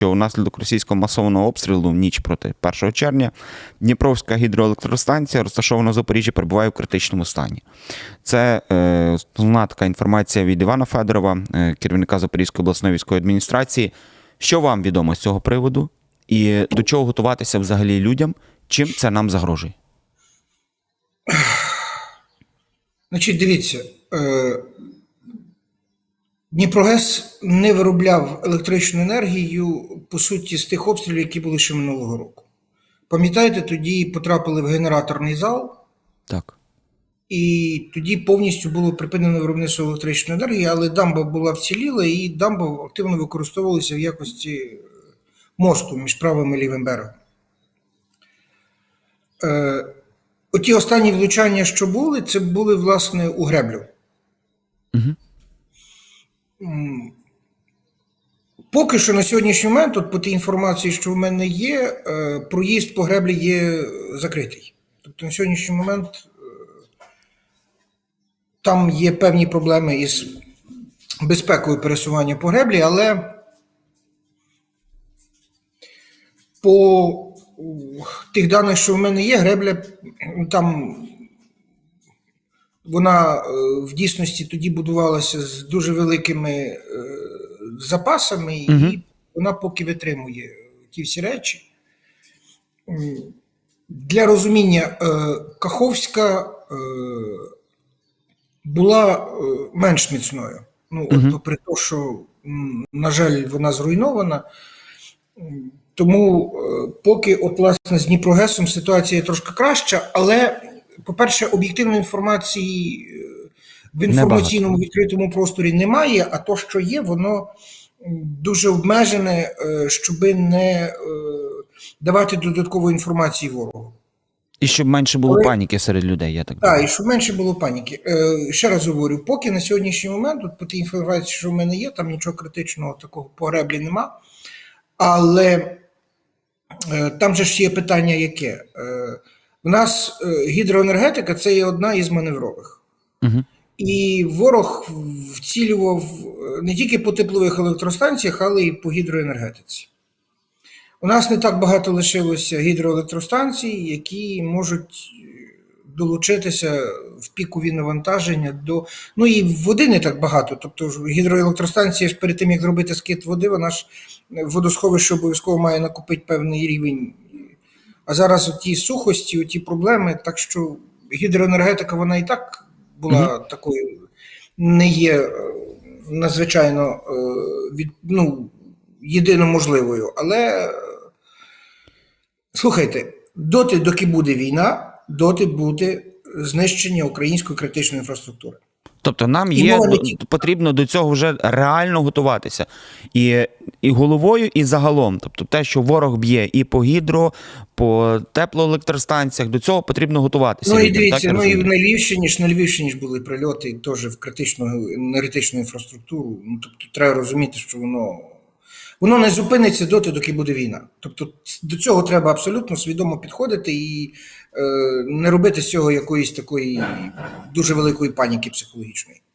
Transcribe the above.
що внаслідок російського масованого обстрілу в ніч проти 1 червня Дніпровська гідроелектростанція, розташована в Запоріжжі, перебуває в критичному стані. Це е, основна така інформація від Івана Федорова, е, керівника Запорізької обласної військової адміністрації. Що вам відомо з цього приводу? І до чого готуватися взагалі людям? Чим це нам загрожує? Значить, дивіться, е, Дніпрогес не виробляв електричну енергію, по суті, з тих обстрілів, які були ще минулого року. Пам'ятаєте, тоді потрапили в генераторний зал, Так. і тоді повністю було припинено виробництво електричної енергії, але дамба була вціліла, і дамба активно використовувалася в якості е, мосту між правим і лівим берегом. Е, оті останні влучання, що були, це були, власне, у греблю. Угу. Поки що на сьогоднішній момент, от по тій інформації, що в мене є, е, проїзд по греблі є закритий. Тобто на сьогоднішній момент е, там є певні проблеми із безпекою пересування по греблі, але по тих даних, що в мене є, гребля там вона е, в дійсності тоді будувалася з дуже великими запасами, і Мгм. вона поки витримує ті всі речі. Для розуміння, е, Каховська е, була е, менш міцною. Ну, от, попри те, що, на жаль, вона зруйнована. Тому поки, от, власне, з Дніпрогесом ситуація трошки краща, але, по-перше, об'єктивної інформації в інформаційному відкритому просторі немає, а то, що є, воно дуже обмежене, е, щоби не е, давати додаткової інформації ворогу. І щоб менше було Але- паніки серед людей, я так Так, думаю. і щоб менше було паніки. Е, ще раз говорю, поки на сьогоднішній момент, от по тій інформації, що в мене є, там нічого критичного такого по греблі нема. Але е, там же ж є питання яке? Е, в нас е, гідроенергетика це є одна із маневрових. Угу. І ворог вцілював е, не тільки по теплових електростанціях, але й по гідроенергетиці. У нас не так багато лишилося гідроелектростанцій, які можуть е, долучитися в пікові навантаження до. Ну і води не так багато. Тобто гідроелектростанція ж перед тим, як зробити скид води, вона ж е, водосховище обов'язково має накопити певний рівень. А зараз ті сухості, ті проблеми, так що гідроенергетика вона і так була такою, не є е, надзвичайно е, від, ну, єдино можливою. Але е, слухайте, доти, доки буде війна, доти буде знищення української критичної інфраструктури. Тобто нам І є потрібно до цього вже реально готуватися. І, і головою, і загалом. Тобто те, що ворог б'є і по гідро, по теплоелектростанціях, до цього потрібно готуватися. Ну і так дивіться, ну і в на Львівщині ж на Львівщині ж були прильоти теж в критичну енергетичну інфраструктуру. Ну тобто треба розуміти, що воно. Воно не зупиниться доти, доки буде війна. Тобто до цього треба абсолютно свідомо підходити і е, не робити з цього якоїсь такої дуже великої паніки психологічної.